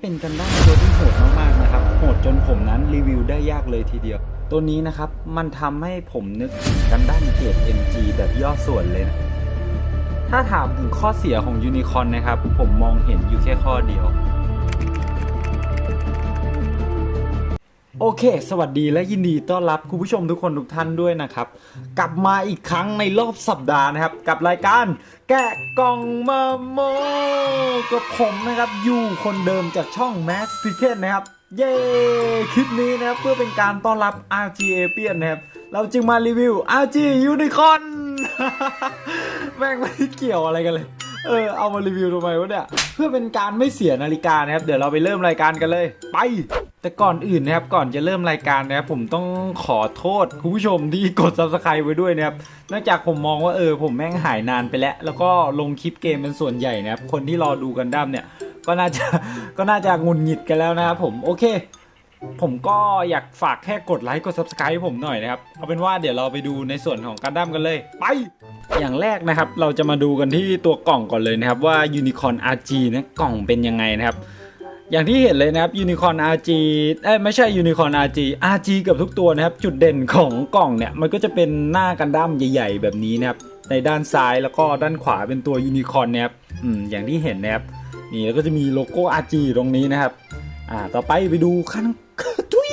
เป็นกันได้ตัวที่โหดมากๆนะครับโหดจนผมนั้นรีวิวได้ยากเลยทีเดียว ตัวนี้นะครับมันทำให้ผมนึกถึงกันด้านเกรด MG แบบย่อส่วนเลยนะถ้าถามถึงข้อเสียของยูนิคอนนะครับ ผมมองเห็นอยู่แค่ข้อเดียว โอเค สวัสดีและยินดีต้อนรับคุณผู้ชมทุกคนทุกท่านด้วยนะครับ กลับมาอีกครั้งในรอบสัปดาห์นะครับ กับรายการแกะกล่องมาโมกับผมนะครับอยู่คนเดิมจากช่อง Mass t i c k e t นะครับ เย้ คลิปนี้นะครับเพื่อเป็นการต้อนรับ RG a p i a n นะครับ เราจึงมารีวิว RG Unicorn แม่งไม่เกี่ยวอะไรกันเลย เออเอามารีวิวทำไมวะเนี่ยเพื่อเป็นการไม่เสียนาฬิกานะครับ เดี๋ยวเราไปเริ่มรายการกันเลย ไป แต่ก่อนอื่นนะครับก่อนจะเริ่มรายการนะครับผมต้องขอโทษคุณผู้ชมที่กด subscribe ไว้ด้วยนะครับเนื่องจากผมมองว่าเออผมแม่งหายนานไปแล้ว แล้วก็ลงคลิปเกมเป็นส่วนใหญ่นะครับคนที่รอดูกันดั้มเนี่ยก็น่าจะก็น่าจะงุนหงิดกันแล้วนะครับผมโอเค ผมก็อยากฝากแค่กดไลค์กด subscribe ผมหน่อยนะครับ เอาเป็นว่าเดี๋ยวเราไปดูในส่วนของกันดั้มกันเลย ไป อย่างแรกนะครับ เราจะมาดูกันที่ตัวกล่องก่อนเลยนะครับว่า Unicorn RG นะกล่องเป็นยังไงนะครับ อย่างที่เห็นเลยนะครับ Unicorn RG เอ้ยไม่ใช่ Unicorn RG RG เกับทุกตัวนะครับ จุดเด่นของกล่องเนี่ย มันก็จะเป็นหน้ากันดั้มใหญ่ ๆ แบบนี้นะครับ ในด้านซ้ายแล้วก็ด้านขวาเป็นตัว Unicorn นะครับอืมอย่างที่เห็นนะครับนี่แล้วก็จะมีโลโก้ RG ตรงนี้นะครับอ่าต่อไปไปดูข้าง ทุย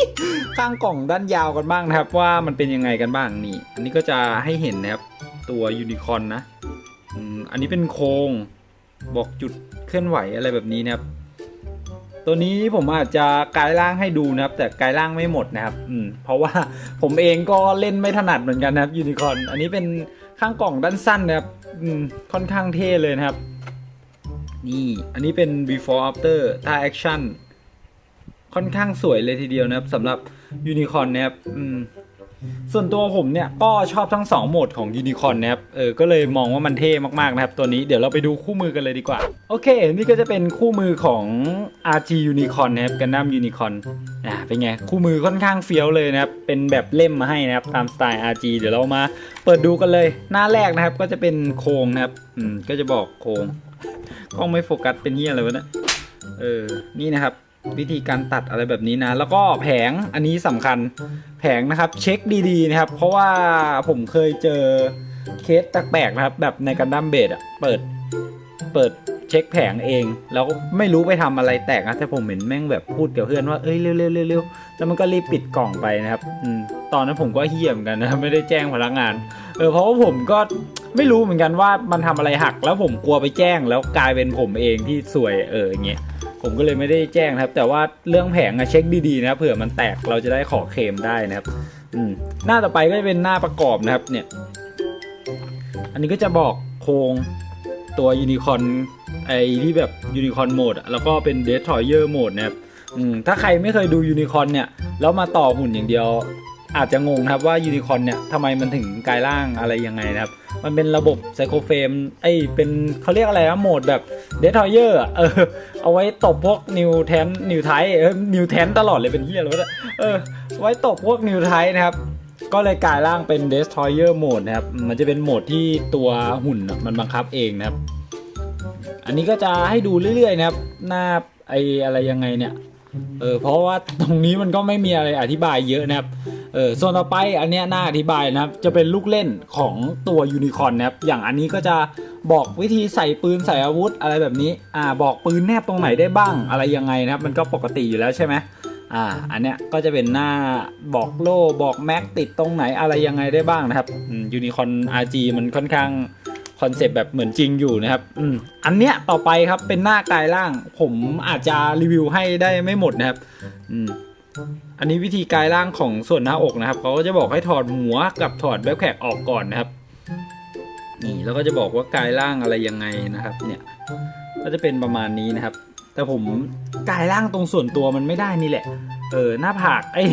ข้างกล่องด้านยาวกันบ้างนะครับ ว่ามันเป็นยังไงกันบ้างนี่ อันนี้ก็จะให้เห็นนะครับ ตัวยูนิคอนนะอันนี้เป็นโครงบอกจุดเคลื่อนไหวอะไรแบบนี้นะครับ ตัวนี้ผมอาจจะกลายร่างให้ดูนะครับ แต่กลายร่างไม่หมดนะครับ อืม เพราะว่าผมเองก็เล่นไม่ถนัดเหมือนกันนะครับยูนิคอนอันนี้เป็นข้างกล่องด้านสั้นนะครับ อืม ค่อนข้างเท่เลยนะครับ นี่ อันนี้เป็น before after ท่า action ค่อนข้างสวยเลยทีเดียวนะครับสำหรับยูนิคอร์นนะครับส่วนตัวผมเนี่ยก็ชอบทั้ง 2 โหมดของยูนิคอร์นนะครับเออก็เลยมองว่ามันเท่มากๆนะครับ ตัวนี้เดี๋ยวเราไปดูคู่มือกันเลยดีกว่า โอเค นี่ก็จะเป็นคู่มือของ RG Unicorn นะครับกันดั้ม Unicorn อ่าเป็นไง คู่มือค่อนข้างเฟี้ยวเลยนะครับ เป็นแบบเล่มมาให้นะครับ ตามสไตล์ RG เดี๋ยวเรามาเปิดดูกันเลย หน้าแรกนะครับก็จะเป็นโครงนะครับอืมก็จะบอกโครงกล้องไม่โฟกัสเป็นเหี้ยอะไรวะเนี่ยเออนี่นะครับ วิธีการตัดอะไรแบบนี้นะ แล้วก็แผงอันนี้สำคัญแผงนะครับเช็คดีๆนะครับ เพราะว่าผมเคยเจอเคสแปลกๆนะครับ แบบในกันดั้มเบดอะเปิดเปิดเช็คแผงเอง แล้วไม่รู้ไปทำอะไรแตกนะแต่ผมเห็นแม่งแบบพูดกับเพื่อนว่าเอ้ยเร็วๆเร็วๆแล้วมันก็รีบปิดกล่องไปนะครับอืมตอนนั้นผมก็เฮี้ยมกันนะไม่ได้แจ้งพนักงาน เออเพราะว่าผมก็ไม่รู้เหมือนกันว่ามันทำอะไรหัก แล้วผมกลัวไปแจ้งแล้วกลายเป็นผมเองที่สวยเอออย่างเงี้ยผมก็เลยไม่ได้แจ้งครับ แต่ว่าเรื่องแผงอะเช็คดีๆนะครับเผื่อมันแตกเราจะได้ขอเคลมได้นะครับ อืมหน้าต่อไปก็จะเป็นหน้าประกอบนะครับ เนี่ย อันนี้ก็จะบอกโครงตัวยูนิคอนไอที่แบบยูนิคอนโหมดแล้วก็เป็นเดสทอยเยอร์โหมดนะครับอืมถ้าใครไม่เคยดูยูนิคอนเนี่ย แล้วมาต่อหุ่นอย่างเดียว อาจจะงงนะครับว่ายูนิคอนเนี่ยทำไมมันถึงกลายร่างอะไรยังไงนะครับ มันเป็นระบบไซโคเฟมไอยเป็นเขาเรียกอะไรนะโหมดแบบเดททอยเยอร์เออเอาไว้ตบพวกนิวแทนนิวไทเออนิวแทนตลอดเลยเป็นเฮียเลยวะเนี่ยเออไว้ตบพวกนิวไทนะครับก็เลยกลายร่างเป็น Destroyer Mode นะครับ มันจะเป็นโหมดที่ตัวหุ่นมันบังคับเองนะครับ อันนี้ก็จะให้ดูเรื่อยๆนะครับ หน้าไออะไรยังไงเนี่ย เออเพราะว่าตรงนี้มันก็ไม่มีอะไรอธิบายเยอะนะครับเออส่วนต่อไปอันเนี้ยน่าอธิบายนะครับ จะเป็นลูกเล่นของตัวยูนิคอนนะครับ อย่างอันนี้ก็จะบอกวิธีใส่ปืนใส่อาวุธอะไรแบบนี้ อ่า บอกปืนแนบตรงไหนได้บ้างอะไรยังไงนะครับ มันก็ปกติอยู่แล้วใช่ไหมอ่า อันเนี้ยก็จะเป็นหน้าบอกโล่บอกแม็กติดตรงไหนอะไรยังไงได้บ้างนะครับยูนิคอน RG มันค่อนข้าง คอนเซปต์แบบเหมือนจริงอยู่นะครับอืมอันเนี้ยต่อไปครับเป็นหน้ากายร่าง ผมอาจจะรีวิวให้ได้ไม่หมดนะครับอืมอันนี้วิธีกายร่างของส่วนหน้าอกนะครับเขาก็จะบอกให้ถอดหัวกับถอดแบ็คแพคออกก่อนนะครับ นี่แล้วก็จะบอกว่ากายร่างอะไรยังไงนะครับ เนี่ย ก็จะเป็นประมาณนี้นะครับ แต่ผมกายร่างตรงส่วนตัวมันไม่ได้นี่แหละ เออหน้าผากไอ้ย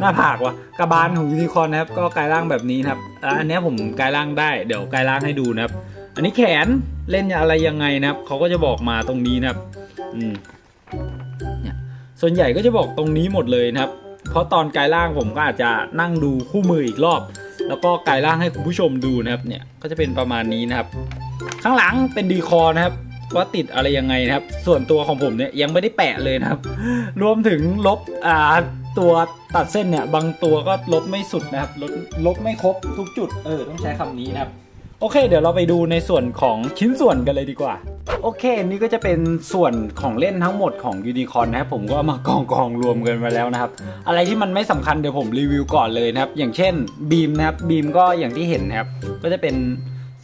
หน้าผากวะกระบาลของยูนิคอร์นนะครับ ก็กายร่างแบบนี้นะครับอะอันเนี้ยผมกายร่างได้เดี๋ยวกายร่างให้ดูนะครับ อันนี้แขนเล่นอะไรยังไงนะครับเขาก็จะบอกมาตรงนี้นะครับอืมเนี่ยส่วนใหญ่ก็จะบอกตรงนี้หมดเลยนะครับ เพราะตอนกายร่างผมก็อาจจะนั่งดูคู่มืออีกรอบ แล้วก็กายร่างให้คุณผู้ชมดูนะครับ เนี่ยก็จะเป็นประมาณนี้นะครับ ข้างหลังเป็นดีคอนะครับว่าติดอะไรยังไงนะครับ ส่วนตัวของผมเนี่ยยังไม่ได้แปะเลยนะครับ รวมถึงลบอ่าตัวตัดเส้นเนี่ย บางตัวก็ลบไม่สุดนะครับ ลบลบไม่ครบทุกจุด เออ ต้องใช้คำนี้นะครับ โอเค เดี๋ยวเราไปดูในส่วนของชิ้นส่วนกันเลยดีกว่า โอเค นี่ก็จะเป็นส่วนของเล่นทั้งหมดของยูนิคอนนะครับผมก็เอามากองกองรวมกันมาแล้วนะครับ อะไรที่มันไม่สำคัญเดี๋ยวผมรีวิวก่อนเลยนะครับ อย่างเช่นบีมนะครับบีมก็อย่างที่เห็นนะครับ ก็จะเป็น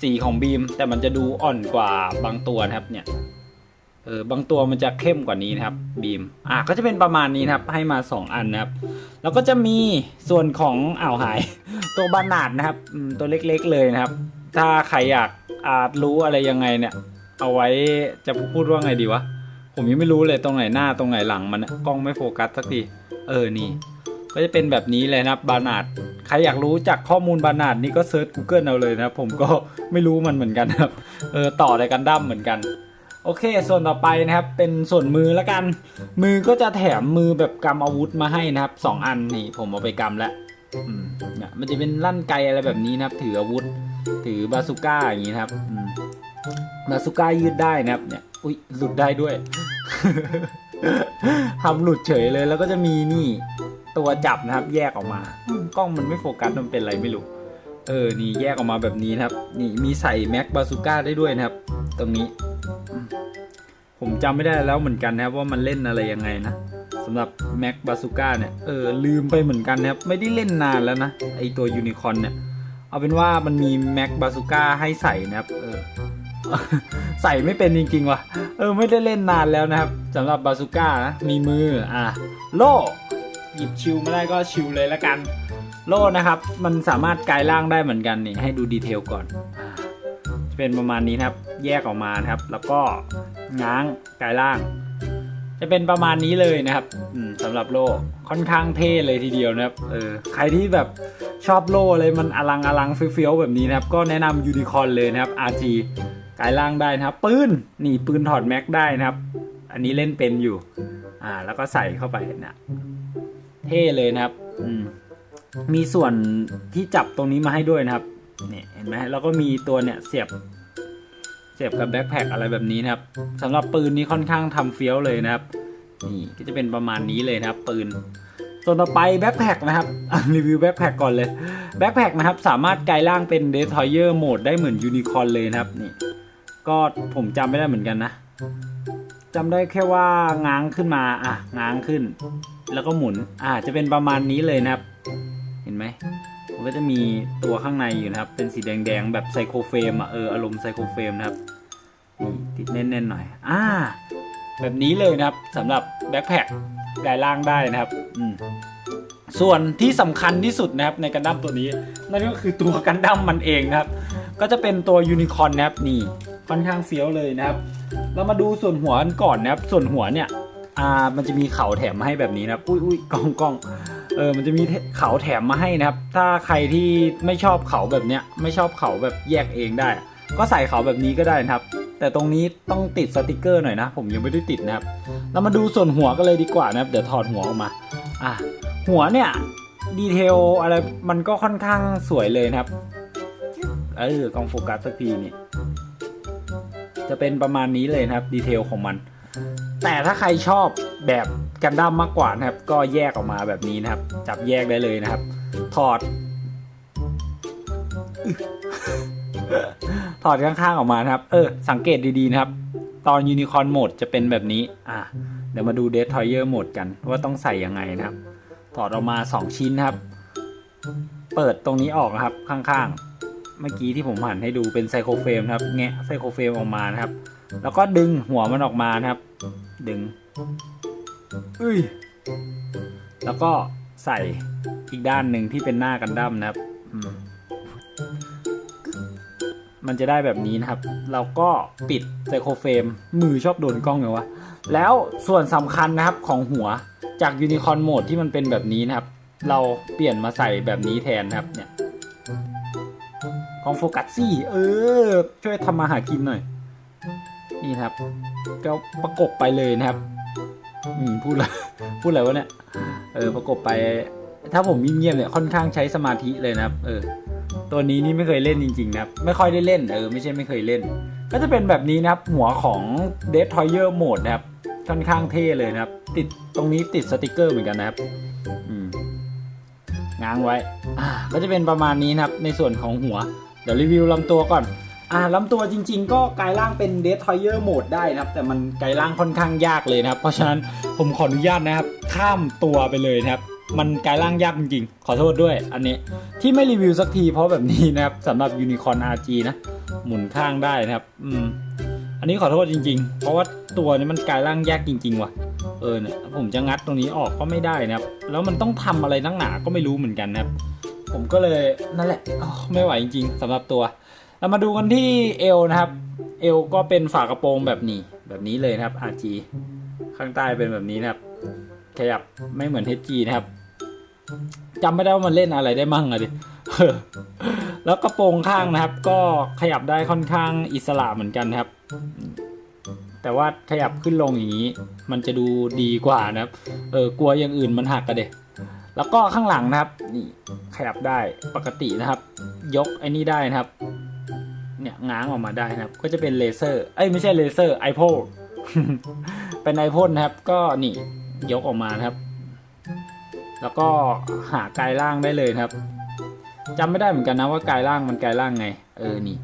สีของบีม แต่มันจะดูอ่อนกว่าบางตัวนะครับเนี่ยเออบางตัวมันจะเข้มกว่านี้นะครับบีมอะก็จะเป็นประมาณนี้นะครับให้มา 2 อันนะครับ แล้วก็จะมีส่วนของอ่าวหาย ตัวบานาดนะครับตัวเล็กๆเลยนะครับ ถ้าใครอยากอาจรู้อะไรยังไงเนี่ย เอาไว้จะพูดว่าไงดีวะ ผมยังไม่รู้เลยตรงไหนหน้าตรงไหนหลังมันกล้องไม่โฟกัสสักที เออนี่ ก็จะเป็นแบบนี้เลยนะครับานาดใครอยากรู้จากข้อมูลบานาดนี่ก็เซิร์ช Google เอาเลยนะผมก็ไม่รู้มันเหมือนกันครับ เออต่อในกันดั้มเหมือนกันโอเค ส่วนต่อไปนะครับ เป็นส่วนมือล้วกัน มือก็จะแถมมือแบบกำอาวุธมาให้นะครับสองอันนี่ผมเอาไปกำแล้วมเนี่ยมันจะเป็นลั่นไกอะไรแบบนี้นะครับ ถืออาวุธ ถือบาซูก้าอย่างนี้นะครับบาซูก้ายืดได้นะครับ เนี่ย อุ้ยหลุดได้ด้วยทำหลุดเฉยเลย แล้วก็จะมีนี่ตัวจับนะครับ แยกออกมากล้องมันไม่โฟกัสมันเป็นอะไรไม่รู้เออ นี่แยกออกมาแบบนี้นะครับ นี่มีใส่แม็กบาซูก้าได้ด้วยนะครับ ตรงนี้ ผมจำไม่ได้แล้วเหมือนกันนะครับว่ามันเล่นอะไรยังไงนะสำหรับแม็กบาซูก้าเนี่ย เออลืมไปเหมือนกันนะครับ ไม่ได้เล่นนานแล้วนะไอตัวยูนิคอนเนี่ย เอาเป็นว่ามันมีแม็กบาซูก้าให้ใส่นะครับเออใส่ไม่เป็นจริงๆว่ะเออไม่ได้เล่นนานแล้วนะครับสำหรับบาซูก้านะมีมืออะโล่หยิบชิวไม่ได้ก็ชิวเลยละกัน โล่นะครับ มันสามารถกลายร่างได้เหมือนกันนี่ให้ดูดีเทลก่อนจะเป็นประมาณนี้นะครับ แยกออกมานะครับ แล้วก็ง้างกลายร่าง จะเป็นประมาณนี้เลยนะครับอืมสำหรับโล่ค่อนข้างเท่เลยทีเดียวนะครับเออใครที่แบบชอบโล่อะไรมันอลังอลังเฟี้ยวๆแบบนี้นะครับ ก็แนะนำยูนิคอร์นเลยนะครับ RG กลายร่างได้นะครับ ปืนนี่ปืนถอดแม็กได้นะครับ อันนี้เล่นเป็นอยู่ อ่า แล้วก็ใส่เข้าไปนะเท่เลยนะครับ อืมมีส่วนที่จับตรงนี้มาให้ด้วยนะครับเนี่ยเห็นไหมแล้วก็มีตัวเนี่ยเสียบ เสียบกับแบ็คแพคอะไรแบบนี้นะครับสำหรับปืนนี้ค่อนข้างทำเฟี้ยวเลยนะครับนี่ก็จะเป็นประมาณนี้เลยนะครับ ปืนส่วนต่อไปแบ็คแพคนะครับอะรีวิวแบ็คแพคก่อนเลยแบ็คแพคนะครับสามารถกลายร่างเป็นเดทอยเยอร์โหมดได้เหมือนยูนิคอร์นเลยนะครับนี่ก็ผมจำไม่ได้เหมือนกันนะจำได้แค่ว่าง้างขึ้นมาอะง้างขึ้น แล้วก็หมุนอ่าจะเป็นประมาณนี้เลยนะครับ เห็นไหมมัน ก็จะมีตัวข้างในอยู่นะครับ เป็นสีแดงๆ แบบไซโคเฟรมอะเอออารมณ์ไซโคเฟรมนะครับนี่ติดแน่นๆหน่อยอ่าแบบนี้เลยนะครับสำหรับแบ็คแพคกายล่างได้นะครับอืมส่วนที่สำคัญที่สุดนะครับในกันดั้มตัวนี้ นั่นก็คือตัวกันดั้มมันเองนะครับ ก็จะเป็นตัวยูนิคอร์นนะครับนี่ค่อนข้างเฟี้ยวเลยนะครับ เรามาดูส่วนหัวกันก่อนนะครับ ส่วนหัวเนี่ยอ่ามันจะมีเข่าแถมมาให้แบบนี้นะอุ้ยอุ้ยกล้องกล้อง เออมันจะมีเขาแถมมาให้นะครับ ถ้าใครที่ไม่ชอบเขาแบบเนี้ยไม่ชอบเขาแบบแยกเองได้ ก็ใส่เขาแบบนี้ก็ได้นะครับ แต่ตรงนี้ต้องติดสติกเกอร์หน่อยนะ ผมยังไม่ได้ติดนะครับ เรามาดูส่วนหัวกันเลยดีกว่านะครับ เดี๋ยวถอดหัวออกมา อะหัวเนี่ยดีเทลอะไรมันก็ค่อนข้างสวยเลยนะครับ เออกล้องโฟกัสสักทีนี่จะเป็นประมาณนี้เลยนะครับดีเทลของมัน แต่ถ้าใครชอบแบบกันดั้มมากกว่านะครับ ก็แยกออกมาแบบนี้นะครับ จับแยกได้เลยนะครับ ถอด ถอดข้างๆออกมานะครับ เออ สังเกตดีๆนะครับ ตอนยูนิคอร์นโหมดจะเป็นแบบนี้ อะ เดี๋ยวมาดูเดททอยเยอร์โหมดกันว่าต้องใส่ยังไงนะครับ ถอดออกมา 2 ชิ้นนะครับ เปิดตรงนี้ออกนะครับ ข้างๆ เมื่อกี้ที่ผมหันให้ดูเป็นไซโคเฟรมครับ แงะไซโคเฟรมออกมานะครับ แล้วก็ดึงหัวมันออกมานะครับ ดึงอุ้ยแล้วก็ใส่อีกด้านหนึ่งที่เป็นหน้ากันดั้มนะครับอืมมันจะได้แบบนี้นะครับ เราก็ปิดไซโคเฟรมมือชอบโดนกล้องเลยวะ แล้วส่วนสำคัญนะครับของหัวจากยูนิคอร์นโหมดที่มันเป็นแบบนี้นะครับ เราเปลี่ยนมาใส่แบบนี้แทนนะครับเนี่ยของโฟกัสซี่ เออ ช่วยทำมาหากินหน่อย นี่ครับ ก็ประกบไปเลยนะครับ อืมพูดอะไรพูดอะไรวะเนี่ย เออประกบไป ถ้าผมเงียบๆเนี่ยค่อนข้างใช้สมาธิเลยนะครับ เออ ตัวนี้นี่ไม่เคยเล่นจริงๆนะครับ ไม่ค่อยได้เล่น เออไม่ใช่ไม่เคยเล่น ก็จะเป็นแบบนี้นะครับ หัวของ d e a d Toyer Mode นะครับ ค่อนข้างเท่เลยนะครับ ติดตรงนี้ติดสติกเกอร์เหมือนกันนะครับ อืมง้างไว้อ่าก็จะเป็นประมาณนี้นะครับ ในส่วนของหัว เดี๋ยวรีวิวลำตัวก่อน อ่าลำตัวจริง ๆ ก็กลายร่างเป็น d e a d Toyer Mode ได้นะครับ แต่มันกลายร่างค่อนข้างยากเลยนะครับ เพราะฉะนั้นผมขออนุญาตนะครับ ข้ามตัวไปเลยนะครับ มันกลายร่างยากจริงๆ ขอโทษด้วย อันนี้ที่ไม่รีวิวสักทีเพราะแบบนี้นะครับสำหรับ Unicorn RG นะ หมุนข้างได้นะครับ อืม อันนี้ขอโทษจริง ๆ เพราะว่าตัวนี้มันกลายร่างยากจริง ๆ ว่ะ เออเนี่ยผมจะงัดตรงนี้ออกก็ไม่ได้นะครับ แล้วมันต้องทำอะไรนักหนาก็ไม่รู้เหมือนกันนะครับ ผมก็เลยนั่นแหละไม่ไหวจริง ๆสำหรับตัว เรามาดูกันที่เอวนะครับ เอวก็เป็นฝากระโปรงแบบนี้ แบบนี้เลยนะครับ RG ข้างใต้เป็นแบบนี้นะครับ ขยับไม่เหมือน HG นะครับจำไม่ได้ว่ามันเล่นอะไรได้มั่งอะดิแล้วกระโปรงข้างนะครับ ก็ขยับได้ค่อนข้างอิสระเหมือนกันครับ แต่ว่าขยับขึ้นลงอย่างนี้ มันจะดูดีกว่านะครับ เออกลัวอย่างอื่นมันหักกันเด็แล้วก็ข้างหลังนะครับ นี่ขยับได้ปกตินะครับ ยกไอ้นี่ได้นะครับ เนี่ยง้างออกมาได้นะครับ ก็จะเป็นเลเซอร์เอ้ยไม่ใช่เลเซอร์ไอโพเป็นไอพ่นนะครับ ก็นี่ยกออกมานะครับ แล้วก็หากายล่างได้เลยครับจำไม่ได้เหมือนกันนะว่ากายล่างมันกายล่างไง เออนี่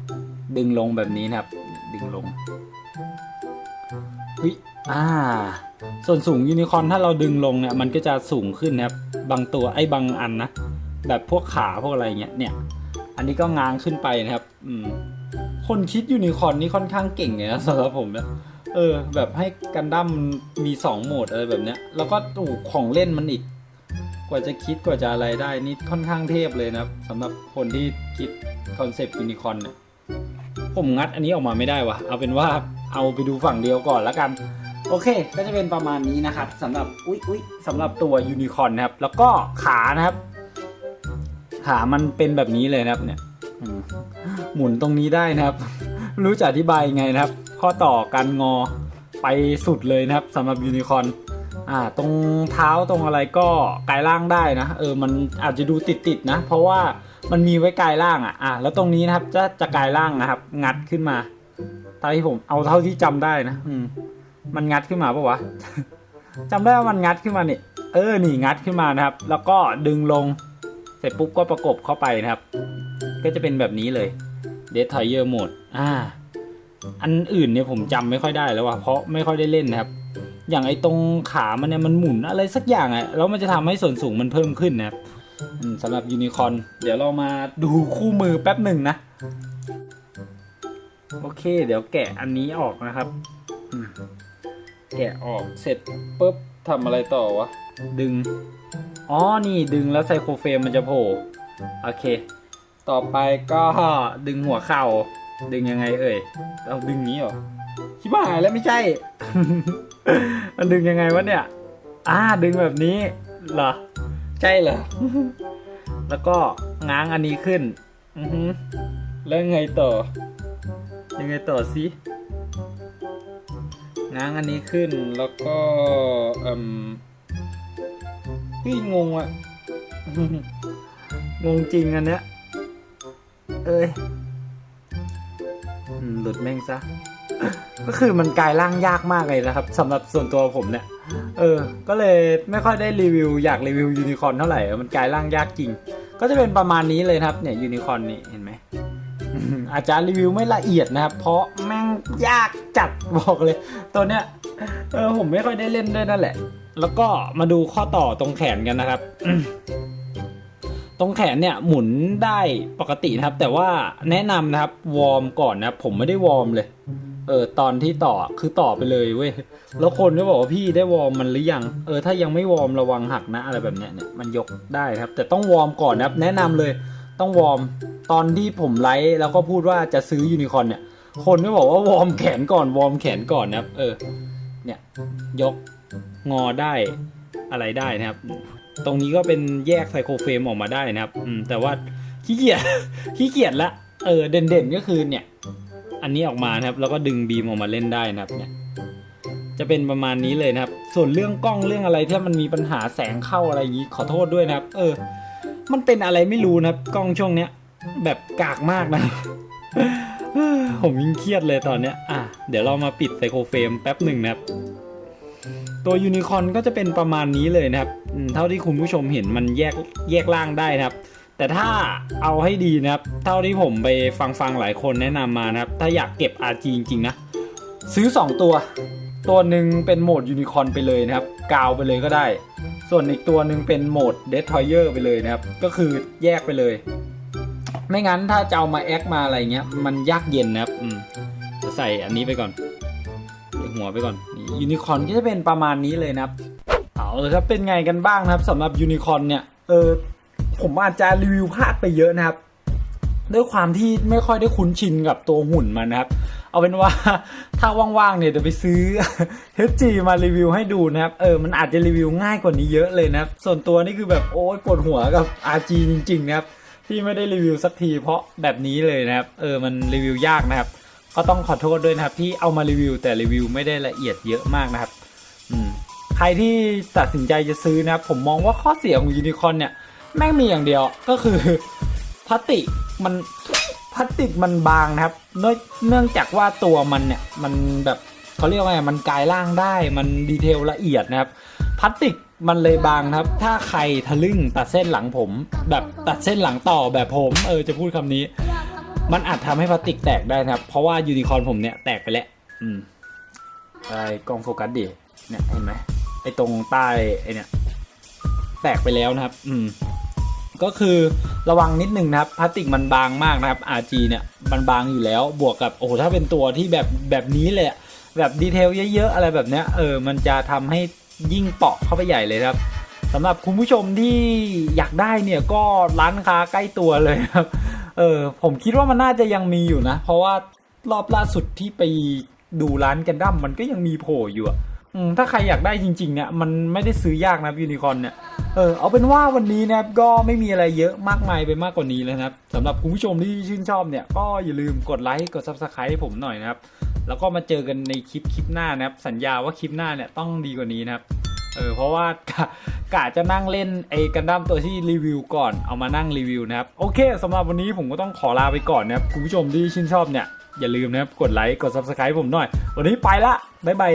ดึงลงแบบนี้นะครับ ดึงลงวิอ่า ส่วนสูงยูนิคอร์นถ้าเราดึงลงเนี่ย มันก็จะสูงขึ้นนะครับ บางตัวไอ้บางอันนะ แบบพวกขาพวกอะไรเงี้ยเนี่ย อันนี้ก็ง้างขึ้นไปนะครับ อืม คนคิดยูนิคอร์นนี่ค่อนข้างเก่งเลยนะสำหรับผมเนี่ยเออ แบบให้กันดั้มมีสองโหมดอะไรแบบเนี้ย แล้วก็ถูกของเล่นมันอีก กว่าจะคิดกว่าจะอะไรได้นี่ค่อนข้างเทพเลยนะครับสำหรับคนที่คิดคอนเซปต์ยูนิคอร์นเนี่ยผมงัดอันนี้ออกมาไม่ได้วะเอาเป็นว่าเอาไปดูฝั่งเดียวก่อนแล้วกัน โอเค ก็จะเป็นประมาณนี้นะครับสำหรับอุ๊ยอุ๊ยสำหรับตัวยูนิคอร์นนะครับ แล้วก็ขานะครับ ขามันเป็นแบบนี้เลยนะครับเนี่ย หมุนตรงนี้ได้นะครับ รู้จะอธิบายยังไงนะครับ ข้อต่อการงอไปสุดเลยนะครับสำหรับยูนิคอนอ่าตรงเท้าตรงอะไรก็กายล่างได้นะเออมันอาจจะดูติดๆนะ เพราะว่ามันมีไว้กายล่างอะอ่าแล้วตรงนี้นะครับจะจะกายล่างนะครับ งัดขึ้นมาเท่าที่ผมเอาเท่าที่จำได้นะ อืมมันงัดขึ้นมาปะวะจำได้ว่ามันงัดขึ้นมานี่เออนี่งัดขึ้นมานะครับ แล้วก็ดึงลงเสร็จปุ๊บก็ประกบเข้าไปนะครับ ก็จะเป็นแบบนี้เลยเดทไทเยอร์โหมดอ่า อันอื่นเนี่ยผมจำไม่ค่อยได้แล้วว่ะเพราะไม่ค่อยได้เล่นนะครับ อย่างไอ้ตรงขามันเนี่ยมันหมุนอะไรสักอย่างอะแล้วมันจะทำให้ส่วนสูงมันเพิ่มขึ้นนะครับอืมสำหรับยูนิคอนเดี๋ยวเรามาดูคู่มือแป๊บหนึ่งนะ โอเค เดี๋ยวแกะอันนี้ออกนะครับอืมแกะออกเสร็จปุ๊บทำอะไรต่อวะ ดึง อ๋อ นี่ดึงแล้วไซโครเฟรมมันจะโผล่ โอเค ต่อไปก็ดึงหัวเข่า ดึงยังไงเอ่ยเอาดึงนี้เหรอชิบหายแล้วไม่ใช่ มันดึงยังไงวะเนี่ย อ่าดึงแบบนี้เหรอ ใช่เหรอ แล้วก็ง้างอันนี้ขึ้น อือฮึแล้วยังไงต่อ ยังไงต่อสิง้างอันนี้ขึ้นแล้วก็อืมพี่งงอะงงจริงอันเนี้ย เอ้ยอืมหลุดแม่งซะ ก็คือมันกลายร่างยากมากเลยนะครับสำหรับส่วนตัวผมเนี่ย เออ ก็เลยไม่ค่อยได้รีวิวอยากรีวิวยูนิคอร์นเท่าไหร่ มันกลายร่างยากจริง ก็จะเป็นประมาณนี้เลยนะครับ เนี่ยยูนิคอร์นนี่เห็นไหมอืมอาจจะรีวิวไม่ละเอียดนะครับ เพราะแม่งยากจัดบอกเลย ตัวเนี้ยเออผมไม่ค่อยได้เล่นด้วยนั่นแหละ แล้วก็มาดูข้อต่อตรงแขนกันนะครับ ตรงแขนเนี่ยหมุนได้ปกตินะครับ แต่ว่าแนะนำนะครับวอร์มก่อนนะผมไม่ได้วอร์มเลย เออตอนที่ต่อคือต่อไปเลยเว้ยแล้วคนก็บอกว่าพี่ได้วอร์มมันหรือยังเออถ้ายังไม่วอร์มระวังหักนะอะไรแบบเนี้ยเนี่ยมันยกได้ครับ แต่ต้องวอร์มก่อนนะครับ แนะนำเลยต้องวอร์มตอนที่ผมไลฟ์แล้วก็พูดว่าจะซื้อยูนิคอร์นเนี่ยคนก็บอกว่าวอร์มแขนก่อนวอร์มแขนก่อนนะครับ เออ เนี่ยยกงอได้อะไรได้นะครับ ตรงนี้ก็เป็นแยกไซโครเฟรมออกมาได้นะครับอืมแต่ว่าขี้เกียจขี้เกียจละเออเด่นๆก็คือเนี่ย อันนี้ออกมานะครับ แล้วก็ดึงบีมออกมาเล่นได้นะครับเนี่ยจะเป็นประมาณนี้เลยนะครับ ส่วนเรื่องกล้องเรื่องอะไรที่มันมีปัญหาแสงเข้าอะไรอย่างนี้ขอโทษด้วยนะครับ เออ มันเป็นอะไรไม่รู้นะครับ กล้องช่วงเนี้ย แบบกากมากนะ ผมยิ่งเครียดเลยตอนเนี้ย อะ เดี๋ยวเรามาปิดไซโครเฟรมแป๊บหนึ่งนะครับ ตัวยูนิคอนก็จะเป็นประมาณนี้เลยนะครับเท่าที่คุณผู้ชมเห็นมันแยกแยกล่างได้นะครับ แต่ถ้าเอาให้ดีนะครับ เท่าที่ผมไปฟังฟังหลายคนแนะนำมานะครับ ถ้าอยากเก็บ RG จริงๆนะ ซื้อ 2 ตัว ตัวหนึ่งเป็นโหมดยูนิคอนไปเลยนะครับ กาวไปเลยก็ได้ ส่วนอีกตัวหนึ่งเป็นโหมดเด t ทอยเ r อร์ไปเลยนะครับ ก็คือแยกไปเลย ไม่งั้นถ้าจะเอามาแอคมาอะไรเงี้ย มันยากเย็นนะครับอืมจะใส่อันนี้ไปก่อนหัวไปก่อน ยูนิคอนก็จะเป็นประมาณนี้เลยนะครับเอาเลยครับเป็นไงกันบ้างนะครับสำหรับยูนิคอนเนี่ยเออผมอาจจะรีวิวพลาดไปเยอะนะครับ ด้วยความที่ไม่ค่อยได้คุ้นชินกับตัวหุ่นมันนะครับ เอาเป็นว่าถ้าว่างๆเนี่ยเดี๋ยวไปซื้อ HG มารีวิวให้ดูนะครับเออมันอาจจะรีวิวง่ายกว่านี้เยอะเลยนะครับ ส่วนตัวนี่คือแบบโอ้ยปวดหัวกับ RG จริงๆนะครับที่ไม่ได้รีวิวสักทีเพราะแบบนี้เลยนะครับ เออมันรีวิวยากนะครับ ก็ต้องขอโทษด้วยนะครับที่เอามารีวิว แต่รีวิวไม่ได้ละเอียดเยอะมากนะครับอืมใครที่ตัดสินใจจะซื้อนะครับผมมองว่าข้อเสียของยูนิคอร์นเนี่ยแม่งมีอย่างเดียวก็คือพลาสติกมันพลาสติกมันบางนะครับเนื่องจากว่าตัวมันเนี่ยมันแบบเขาเรียกว่าไงมันกลายร่างได้มันดีเทลละเอียดนะครับพลาสติกมันเลยบางครับ ถ้าใครทะลึ่งตัดเส้นหลังผม แบบตัดเส้นหลังต่อแบบผม เออจะพูดคำนี้ มันอาจทำให้พลาสติกแตกได้นะครับ เพราะว่ายูนิคอร์นผมเนี่ยแตกไปแล้ว อืมอะไรกล้องโฟกัสดิเนี่ยเห็นไหมไอ้ตรงใต้ไอ้เนี่ย แตกไปแล้วนะครับ อืม ก็คือระวังนิดนึงนะครับพลาสติกมันบางมากนะครับ RG เนี่ยมันบางอยู่แล้ว บวกกับโอ้โหถ้าเป็นตัวที่แบบแบบนี้เลยแบบดีเทลเยอะๆอะไรแบบเนี้ยเออมันจะทำให้ยิ่งเปาะเข้าไปใหญ่เลยครับสำหรับคุณผู้ชมที่อยากได้เนี่ยก็ร้านค้าใกล้ตัวเลยครับ เออผมคิดว่ามันน่าจะยังมีอยู่นะ เพราะว่ารอบล่าสุดที่ไปดูร้านกันดั้มมันก็ยังมีโผล่อยู่อะถ้าใครอยากได้จริงๆเนี่ยมันไม่ได้ซื้อยากนะยูนิคอร์นเนี่ยเออเอาเป็นว่าวันนี้นะครับก็ไม่มีอะไรเยอะมากมายไปมากกว่านี้เลยนะครับสำหรับคุณผู้ชมที่ชื่นชอบเนี่ยก็อย่าลืมกดไลค์กด subscribe ให้ผมหน่อยนะครับ แล้วก็มาเจอกันในคลิปคลิปหน้านะครับ สัญญาว่าคลิปหน้าเนี่ยต้องดีกว่านี้นะครับ เออเพราะว่ากะจะนั่งเล่นไอ้กันดั้มตัวที่รีวิวก่อนเอามานั่งรีวิวนะครับ โอเคสำหรับวันนี้ผมก็ต้องขอลาไปก่อนนะครับ คุณผู้ชมที่ชื่นชอบเนี่ย อย่าลืมนะครับ กดไลค์ กด subscribe ผมหน่อย วันนี้ไปละ บ๊ายบาย